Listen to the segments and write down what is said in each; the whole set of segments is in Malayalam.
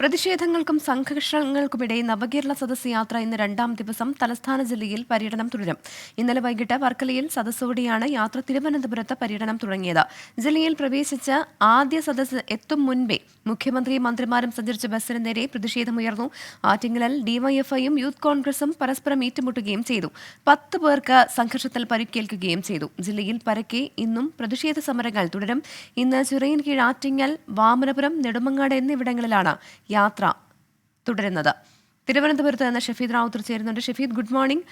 പ്രതിഷേധങ്ങൾക്കും സംഘർഷങ്ങൾക്കുമിടെ നവകേരള സദസ് യാത്ര ഇന്ന് രണ്ടാം ദിവസം തലസ്ഥാന ജില്ലയിൽ പര്യടനം തുടരും. ഇന്നലെ വൈകിട്ട് വർക്കലയിൽ സദസ്സോടെയാണ് യാത്ര തിരുവനന്തപുരത്ത് പര്യടനം തുടങ്ങിയത്. ജില്ലയിൽ പ്രവേശിച്ച ആദ്യ സദസ് എത്തും മുൻപേ മുഖ്യമന്ത്രി മന്ത്രിമാരും സഞ്ചരിച്ച ബസ്സിന് നേരെ പ്രതിഷേധമുയർന്നു. ആറ്റിങ്ങലിൽ ഡിവൈഎഫ്ഐയും യൂത്ത് കോൺഗ്രസും പരസ്പരം ഏറ്റുമുട്ടുകയും ചെയ്തു. പത്ത് പേർക്ക് സംഘർഷത്തിൽ പരിക്കേൽക്കുകയും ചെയ്തു. ജില്ലയിൽ പരക്കെ ഇന്നും പ്രതിഷേധ സമരങ്ങൾ തുടരും. ഇന്ന് ചിറയൻകീഴ് ആറ്റിങ്ങൽ വാമനപുരം നെടുമങ്ങാട് എന്നിവിടങ്ങളിലാണ് യാത്ര തുടരുന്നത്. തിരുവനന്തപുരത്ത് നിന്ന് ഷഫീദ് റാവുത്തർ ചേരുന്നുണ്ട്. Shafeed good morning.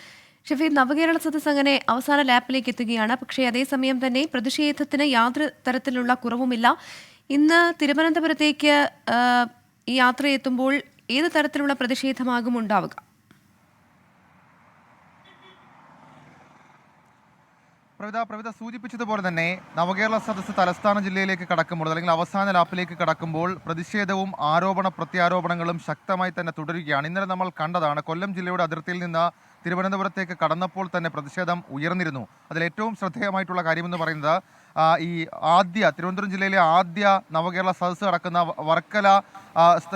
Shafeed Navakerala Sadas അങ്ങനെ അവസാന ലാപ്പിലേക്ക് എത്തുകയാണ്. പക്ഷേ അതേസമയം തന്നെ പ്രതിഷേധത്തിന് യാതൊരു തരത്തിലുള്ള കുറവുമില്ല. ഇന്ന് തിരുവനന്തപുരത്തേക്ക് ഈ യാത്ര എത്തുമ്പോൾ ഏത് തരത്തിലുള്ള പ്രതിഷേധമാകും ഉണ്ടാവുക? പ്രവിത പ്രവിത സൂചിപ്പിച്ചതുപോലെ തന്നെ നവകേരള സദസ്സ് തലസ്ഥാന ജില്ലയിലേക്ക് കടക്കുമ്പോൾ അല്ലെങ്കിൽ അവസാന ലാപ്പിലേക്ക് കടക്കുമ്പോൾ പ്രതിഷേധവും ആരോപണ പ്രത്യാരോപണങ്ങളും ശക്തമായി തന്നെ തുടരുകയാണ്. ഇന്നലെ നമ്മൾ കണ്ടതാണ് കൊല്ലം ജില്ലയുടെ അതിർത്തിയിൽ നിന്ന് തിരുവനന്തപുരത്തേക്ക് കടന്നപ്പോൾ തന്നെ പ്രതിഷേധം ഉയർന്നിരുന്നു. അതിൽ ഏറ്റവും ശ്രദ്ധേയമായിട്ടുള്ള കാര്യമെന്ന് പറയുന്നത് ഈ ആദ്യ തിരുവനന്തപുരം ജില്ലയിലെ ആദ്യ നവകേരള സദസ്സ് നടക്കുന്ന വർക്കല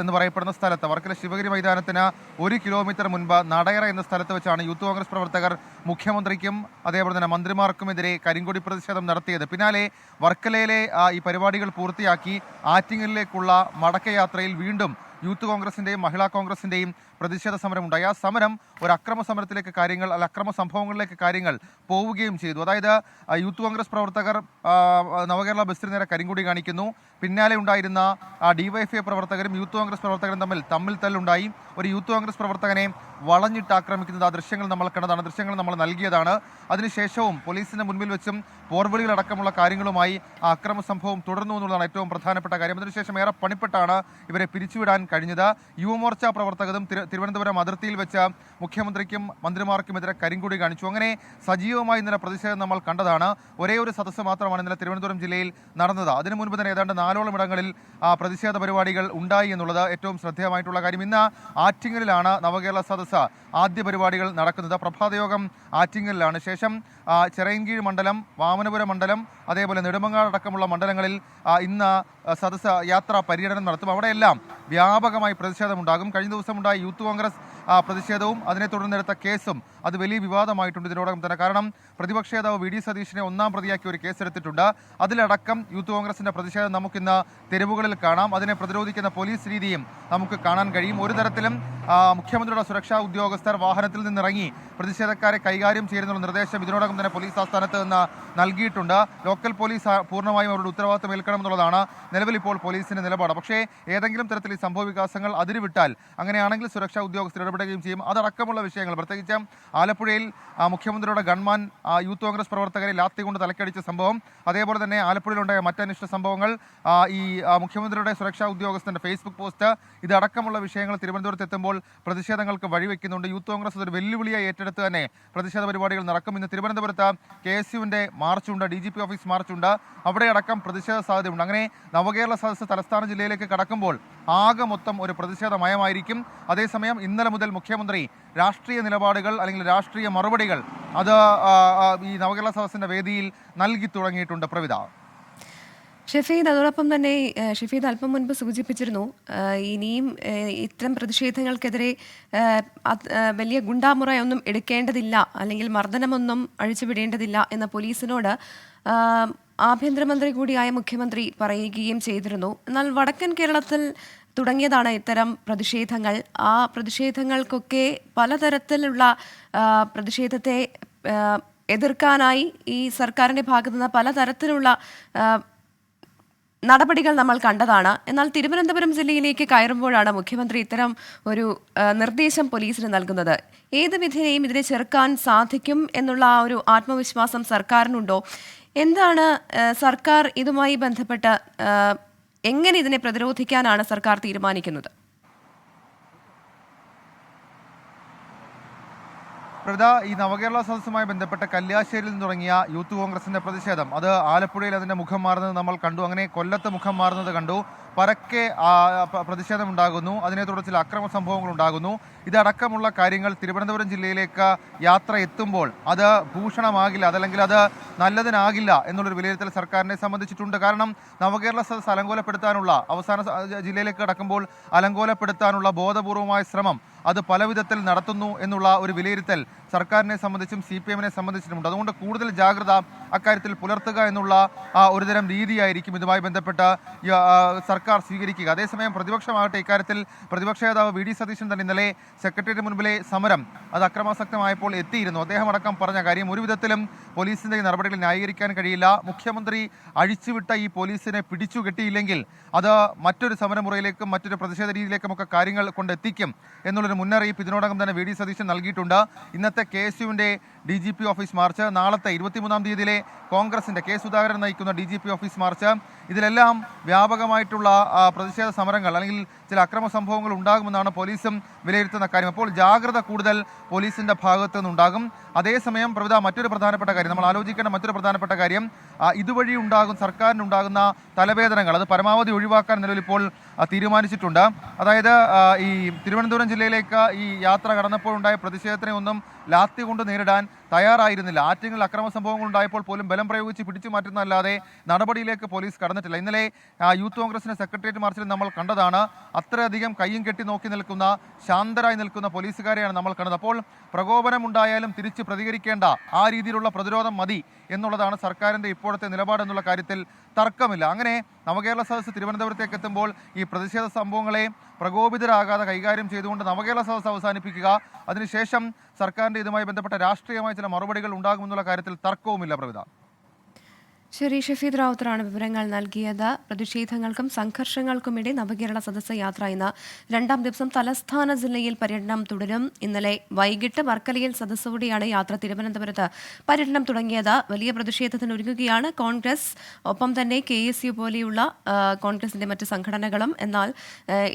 എന്ന് പറയപ്പെടുന്ന സ്ഥലത്ത് വർക്കല ശിവഗിരി മൈതാനത്തിന് ഒരു കിലോമീറ്റർ മുൻപ് നടയറ എന്ന സ്ഥലത്ത് വെച്ചാണ് യൂത്ത് കോൺഗ്രസ് പ്രവർത്തകർ മുഖ്യമന്ത്രിക്കും അതേപോലെ തന്നെ മന്ത്രിമാർക്കുമെതിരെ കരിങ്കൊടി പ്രതിഷേധം നടത്തിയത്. പിന്നാലെ വർക്കലയിലെ ഈ പരിപാടികൾ പൂർത്തിയാക്കി ആറ്റിങ്ങലിലേക്കുള്ള മടക്കയാത്രയിൽ വീണ്ടും യൂത്ത് കോൺഗ്രസിന്റെയും മഹിളാ കോൺഗ്രസിന്റെയും പ്രതിഷേധ സമരം ഉണ്ടായി. ആ സമരം ഒരു അക്രമ സമരത്തിലേക്ക് കാര്യങ്ങൾ അല്ല അക്രമ സംഭവങ്ങളിലേക്ക് കാര്യങ്ങൾ പോവുകയും ചെയ്തു. അതായത് യൂത്ത് കോൺഗ്രസ് പ്രവർത്തകർ നവകേരള ബസ്സിന് നേരെ കരിങ്കുടി കാണിക്കുന്നു. പിന്നാലെ ഉണ്ടായിരുന്ന ഡിവൈഎഫ്ഐ പ്രവർത്തകരും യൂത്ത് കോൺഗ്രസ് പ്രവർത്തകരും തമ്മിൽ തമ്മിൽ തല്ലുണ്ടായി. ഒരു യൂത്ത് കോൺഗ്രസ് പ്രവർത്തകനെ വളഞ്ഞിട്ട് ആക്രമിക്കുന്നത് ആ ദൃശ്യങ്ങൾ നമ്മൾ കണ്ടതാണ്. ദൃശ്യങ്ങൾ നമ്മൾ നൽകിയതാണ്. അതിനുശേഷവും പോലീസിന് മുൻപിൽ വെച്ചും പോർവിളികളടക്കമുള്ള കാര്യങ്ങളുമായി ആ അക്രമ സംഭവം തുടർന്നു എന്നുള്ളതാണ് ഏറ്റവും പ്രധാനപ്പെട്ട കാര്യം. അതിനുശേഷം ഏറെ പണിപ്പെട്ടാണ് ഇവരെ പിരിച്ചുവിടാൻ കഴിഞ്ഞത്. യുവമോർച്ച പ്രവർത്തകരും തിരുവനന്തപുരം അതിർത്തിയിൽ വെച്ച് മുഖ്യമന്ത്രിക്കും മന്ത്രിമാർക്കുമെതിരെ കരിങ്കൊടി കാണിച്ചു. അങ്ങനെ സജീവമായി ഇന്നലെ പ്രതിഷേധം നമ്മൾ കണ്ടതാണ്. ഒരേ ഒരു സദസ്സ് മാത്രമാണ് ഇന്നലെ തിരുവനന്തപുരം ജില്ലയിൽ നടന്നത്. അതിനു മുൻപ് തന്നെ ഏതാണ്ട് നാലോളം ഇടങ്ങളിൽ പ്രതിഷേധ പരിപാടികൾ ഉണ്ടായി എന്നുള്ളത് ഏറ്റവും ശ്രദ്ധേയമായിട്ടുള്ള കാര്യം. ഇന്ന് ആറ്റിങ്ങലിലാണ് നവകേരള സദസ്സ് ആദ്യ പരിപാടികൾ നടക്കുന്നത്. പ്രഭാതയോഗം ആറ്റിങ്ങലിലാണ്. ശേഷം ചെറയൻകീഴ് മണ്ഡലം മണ്ഡലം വാമനപുരം മണ്ഡലം അതേപോലെ നെടുമങ്ങാട് അടക്കമുള്ള മണ്ഡലങ്ങളിൽ ഇന്ന് സദസ് യാത്രാ പര്യടനം നടത്തും. അവിടെയെല്ലാം വ്യാപകമായി പ്രതിഷേധമുണ്ടാകും. കഴിഞ്ഞ ദിവസമുണ്ടായ യൂത്ത് കോൺഗ്രസ് പ്രതിഷേധവും അതിനെ തുടർന്നെടുത്ത കേസും അത് വലിയ വിവാദമായിട്ടുണ്ട് ഇതിനോടകം തന്നെ. കാരണം പ്രതിപക്ഷ നേതാവ് വി. ഡി. സതീഷിനെ ഒന്നാം പ്രതിയാക്കി ഒരു കേസെടുത്തിട്ടുണ്ട്. അതിലടക്കം യൂത്ത് കോൺഗ്രസിന്റെ പ്രതിഷേധം നമുക്കിന്ന് തെരുവുകളിൽ കാണാം. അതിനെ പ്രതിരോധിക്കുന്ന പോലീസ് രീതിയും നമുക്ക് കാണാൻ കഴിയും. ഒരു തരത്തിലും മുഖ്യമന്ത്രിയുടെ സുരക്ഷാ ഉദ്യോഗസ്ഥർ വാഹനത്തിൽ നിന്നിറങ്ങി പ്രതിഷേധക്കാരെ കൈകാര്യം ചെയ്യുന്നുള്ള നിർദ്ദേശം ഇതിനോടകം തന്നെ പോലീസ് ആസ്ഥാനത്ത് നിന്ന് നൽകിയിട്ടുണ്ട്. ലോക്കൽ പോലീസ് പൂർണമായും അവരുടെ ഉത്തരവാദിത്തം ഏൽക്കണമെന്നുള്ളതാണ് നിലവിൽ ഇപ്പോൾ പോലീസിന്റെ നിലപാട്. പക്ഷേ ഏതെങ്കിലും തരത്തിൽ ഈ സംഭവ വികാസങ്ങൾ അതിരുവിട്ടാൽ അങ്ങനെയാണെങ്കിൽ സുരക്ഷാ ഉദ്യോഗസ്ഥർ ഇടപെടുകയും ചെയ്യും. അതടക്കമുള്ള വിഷയങ്ങൾ പ്രത്യേകിച്ച് ആലപ്പുഴയിൽ മുഖ്യമന്ത്രിയുടെ ഗൺമാൻ യൂത്ത് കോൺഗ്രസ് പ്രവർത്തകരെ ലാത്തി കൊണ്ട് തലക്കടിച്ച സംഭവം അതേപോലെ തന്നെ ആലപ്പുഴയിലുണ്ടായ മറ്റനിഷ്ട സംഭവങ്ങൾ ഈ മുഖ്യമന്ത്രിയുടെ സുരക്ഷാ ഉദ്യോഗസ്ഥന്റെ ഫേസ്ബുക്ക് പോസ്റ്റ് ഇതടക്കമുള്ള വിഷയങ്ങൾ തിരുവനന്തപുരത്ത് എത്തുമ്പോൾ പ്രതിഷേധങ്ങൾക്ക് വഴിവെക്കുന്നുണ്ട്. യൂത്ത് കോൺഗ്രസ് ഒരു വെല്ലുവിളിയായി ഏറ്റെടുത്ത് തന്നെ പ്രതിഷേധ പരിപാടികൾ നടക്കും. ഇന്ന് തിരുവനന്തപുരത്ത് കെ എസ് യുവിന്റെ മാർച്ചുണ്ട് ഡി ജി പി ഓഫീസ് മാർച്ചുണ്ട്. അവിടെയടക്കം പ്രതിഷേധ സാധ്യതയുണ്ട്. അങ്ങനെ നവകേരള സദസ്സ് തലസ്ഥാന ജില്ലയിലേക്ക് കടക്കുമ്പോൾ ആകെ മൊത്തം ഒരു പ്രതിഷേധമയമായിരിക്കും അതേസമയം ഇന്നലെ മുതൽ മുഖ്യമന്ത്രി രാഷ്ട്രീയ നിലപാടുകൾ അല്ലെങ്കിൽ രാഷ്ട്രീയ മറുപടികൾ അത് ഈ നവകേരള സദസ്സിന്റെ വേദിയിൽ നൽകി തുടങ്ങിയിട്ടുണ്ട്. പ്രവിധ ഷഫീദ് അതോടൊപ്പം തന്നെ ഷെഫീദ് അല്പം മുൻപ് സൂചിപ്പിച്ചിരുന്നു ഇനിയും ഇത്തരം പ്രതിഷേധങ്ങൾക്കെതിരെ വലിയ ഗുണ്ടാമുറയൊന്നും എടുക്കേണ്ടതില്ല അല്ലെങ്കിൽ മർദ്ദനമൊന്നും അഴിച്ചുവിടേണ്ടതില്ല എന്ന പോലീസിനോട് ആഭ്യന്തരമന്ത്രി കൂടിയായ മുഖ്യമന്ത്രി പറയുകയും ചെയ്തിരുന്നു. എന്നാൽ വടക്കൻ കേരളത്തിൽ തുടങ്ങിയതാണ് ഇത്തരം പ്രതിഷേധങ്ങൾ. ആ പ്രതിഷേധങ്ങൾക്കൊക്കെ പലതരത്തിലുള്ള പ്രതിഷേധത്തെ എതിർക്കാനായി ഈ സർക്കാരിന്റെ ഭാഗത്തുനിന്ന് പലതരത്തിലുള്ള നടപടികൾ നമ്മൾ കണ്ടതാണ്. എന്നാൽ തിരുവനന്തപുരം ജില്ലയിലേക്ക് കയറുമ്പോഴാണ് മുഖ്യമന്ത്രി ഇത്തരം ഒരു നിർദ്ദേശം പോലീസിന് നൽകുന്നത്. ഏത് വിധേനയും ഇതിനെ ചെറുക്കാൻ സാധിക്കും എന്നുള്ള ആ ഒരു ആത്മവിശ്വാസം സർക്കാരിനുണ്ടോ? എന്താണ് സർക്കാർ ഇതുമായി ബന്ധപ്പെട്ട് എങ്ങനെ ഇതിനെ പ്രതിരോധിക്കാനാണ് സർക്കാർ തീരുമാനിക്കുന്നത്? പ്രവിധ ഈ നവകേരള സദസ്സുമായി ബന്ധപ്പെട്ട കല്യാശ്ശേരിയിൽ നിന്ന് തുടങ്ങിയ യൂത്ത് കോൺഗ്രസിന്റെ പ്രതിഷേധം. അത് ആലപ്പുഴയിൽ അതിന്റെ മുഖം മാറുന്നത് നമ്മൾ കണ്ടു. അങ്ങനെ കൊല്ലത്ത് മുഖം മാറുന്നത് കണ്ടു. പരക്കെ പ്രതിഷേധമുണ്ടാകുന്നു. അതിനെ തുടർന്ന് ചില അക്രമ സംഭവങ്ങൾ ഉണ്ടാകുന്നു ഇതടക്കമുള്ള കാര്യങ്ങൾ തിരുവനന്തപുരം ജില്ലയിലേക്ക് യാത്ര എത്തുമ്പോൾ അത് ഭൂഷണമാകില്ല. അതല്ലെങ്കിൽ അത് നല്ലതിനാകില്ല എന്നുള്ളൊരു വിലയിരുത്തൽ സർക്കാരിനെ സംബന്ധിച്ചിട്ടുണ്ട്. കാരണം നവകേരള സദസ് അലങ്കോലപ്പെടുത്താനുള്ള അവസാന ജില്ലയിലേക്ക് കടക്കുമ്പോൾ അലങ്കോലപ്പെടുത്താനുള്ള ബോധപൂർവമായ ശ്രമം അത് പല വിധത്തിൽ നടത്തുന്നു എന്നുള്ള ഒരു വിലയിരുത്തൽ സർക്കാരിനെ സംബന്ധിച്ചും സി പി എമ്മിനെ സംബന്ധിച്ചിട്ടുമുണ്ട്. അതുകൊണ്ട് കൂടുതൽ ജാഗ്രത അക്കാര്യത്തിൽ പുലർത്തുക എന്നുള്ള ഒരുതരം രീതിയായിരിക്കും ഇതുമായി ബന്ധപ്പെട്ട് ആ, സർക്കാർ സ്വീകരിക്കുക. അതേസമയം പ്രതിപക്ഷമാകട്ടെ ഇക്കാര്യത്തിൽ പ്രതിപക്ഷ നേതാവ് വി ഡി സതീശൻ തന്നെ ഇന്നലെ സെക്രട്ടേറിയറ്റ് മുൻപിലെ സമരം അത് അക്രമാസക്തമായപ്പോൾ എത്തിയിരുന്നു. അദ്ദേഹം അടക്കം പറഞ്ഞ കാര്യം ഒരു വിധത്തിലും പോലീസിന്റെ ഈ നടപടികൾ ന്യായീകരിക്കാൻ കഴിയില്ല. മുഖ്യമന്ത്രി അഴിച്ചുവിട്ട ഈ പോലീസിനെ പിടിച്ചു കെട്ടിയില്ലെങ്കിൽ അത് മറ്റൊരു സമരമുറയിലേക്കും മറ്റൊരു പ്രതിഷേധ രീതിയിലേക്കും ഒക്കെ കാര്യങ്ങൾ കൊണ്ടെത്തിക്കും എന്നുള്ളൊരു മുന്നറിയിപ്പ് ഇതിനോടകം തന്നെ വി ഡി സതീശൻ നൽകിയിട്ടുണ്ട്. ഇന്നത്തെ K S യുവിന്റെ D G P office march നാളത്തെ ഇരുപത്തിമൂന്നാം തീയതിയിലെ കോൺഗ്രസിന്റെ കെ സുധാകരൻ നയിക്കുന്ന D G P office march. ഇതിലെല്ലാം വ്യാപകമായിട്ടുള്ള പ്രതിഷേധ സമരങ്ങൾ അല്ലെങ്കിൽ ചില അക്രമ സംഭവങ്ങൾ ഉണ്ടാകുമെന്നാണ് പോലീസും വിലയിരുത്തുന്ന കാര്യം. അപ്പോൾ ജാഗ്രത കൂടുതൽ പോലീസിന്റെ ഭാഗത്തു നിന്നുണ്ടാകും. അതേസമയം പ്രവിധ മറ്റൊരു പ്രധാനപ്പെട്ട കാര്യം. നമ്മൾ ആലോചിക്കേണ്ട മറ്റൊരു പ്രധാനപ്പെട്ട കാര്യം ഇതുവഴി ഉണ്ടാകും സർക്കാരിനുണ്ടാകുന്ന തലവേദനകൾ. അത് പരമാവധി ഒഴിവാക്കാൻ നിലവിൽ ഇപ്പോൾ തീരുമാനിച്ചിട്ടുണ്ട്. അതായത് ഈ തിരുവനന്തപുരം ജില്ലയിലേക്ക് ഈ യാത്ര കടന്നപ്പോഴുണ്ടായ പ്രതിഷേധത്തിനെ ഒന്നും ലാത്തി കൊണ്ട് നേരിടാൻ തയ്യാറായിരുന്നില്ല. ആറ്റിങ്ങൽ അക്രമ സംഭവങ്ങൾ ഉണ്ടായപ്പോൾ പോലും ബലം പ്രയോഗിച്ച് പിടിച്ചു മാറ്റുന്നതല്ലാതെ നടപടിയിലേക്ക് പോലീസ് കടന്നിട്ടില്ല. ഇന്നലെ യൂത്ത് കോൺഗ്രസിന്റെ സെക്രട്ടേറിയറ്റ് മാർച്ചിൽ നമ്മൾ കണ്ടതാണ്. അത്രയധികം കയ്യും കെട്ടി നോക്കി നിൽക്കുന്ന ശാന്തരായി നിൽക്കുന്ന പോലീസുകാരെയാണ് നമ്മൾ കണ്ടത്. അപ്പോൾ പ്രകോപനം ഉണ്ടായാലും തിരിച്ച് പ്രതികരിക്കേണ്ട ആ രീതിയിലുള്ള പ്രതിരോധം മതി എന്നുള്ളതാണ് സർക്കാരിന്റെ ഇപ്പോഴത്തെ നിലപാടെന്നുള്ള കാര്യത്തിൽ തർക്കമില്ല. അങ്ങനെ നവകേരള സദസ്സ് തിരുവനന്തപുരത്തേക്ക് എത്തുമ്പോൾ ഈ പ്രതിഷേധ സംഭവങ്ങളെ പ്രകോപിതരാകാതെ കൈകാര്യം ചെയ്തുകൊണ്ട് നവകേരള സദസ്സ് അവസാനിപ്പിക്കുക. അതിനുശേഷം സർക്കാരിന്റെ ഇതുമായി ബന്ധപ്പെട്ട രാഷ്ട്രീയമായ ചില മറുപടികൾ ഉണ്ടാകുമെന്നുള്ള കാര്യത്തിൽ തർക്കവുമില്ല പ്രവിധ ശരി ഷഫീദ് റാവുത്തറാണ് വിവരങ്ങൾ നൽകിയത്. പ്രതിഷേധങ്ങൾക്കും സംഘർഷങ്ങൾക്കുമിടെ നവകേരള സദസ്സ് യാത്ര ഇന്ന് രണ്ടാം ദിവസം തലസ്ഥാന ജില്ലയിൽ പര്യടനം തുടരും. ഇന്നലെ വൈകിട്ട് വർക്കലയിൽ സദസ്സോടെയാണ് യാത്ര തിരുവനന്തപുരത്ത് പര്യടനം തുടങ്ങിയത്. വലിയ പ്രതിഷേധത്തിന് ഒരുങ്ങുകയാണ് കോൺഗ്രസ്. ഒപ്പം തന്നെ കെ എസ് യു പോലെയുള്ള കോൺഗ്രസിന്റെ മറ്റ് സംഘടനകളും. എന്നാൽ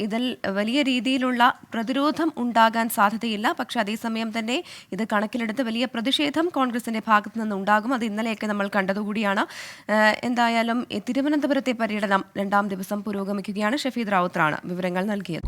ഇതിൽ വലിയ രീതിയിലുള്ള പ്രതിരോധം ഉണ്ടാകാൻ സാധ്യതയില്ല. പക്ഷെ അതേസമയം തന്നെ ഇത് കണക്കിലെടുത്ത് വലിയ പ്രതിഷേധം കോൺഗ്രസിന്റെ ഭാഗത്തു നിന്നുണ്ടാകും അത് ഇന്നലെയൊക്കെ നമ്മൾ കണ്ടതുകൂടിയാണ്. എന്തായാലും തിരുവനന്തപുരത്തെ പര്യടനം രണ്ടാം ദിവസം പുരോഗമിക്കുകയാണ് ഷഫീദ് റാവുത്തറാണ് വിവരങ്ങൾ നൽകിയത്.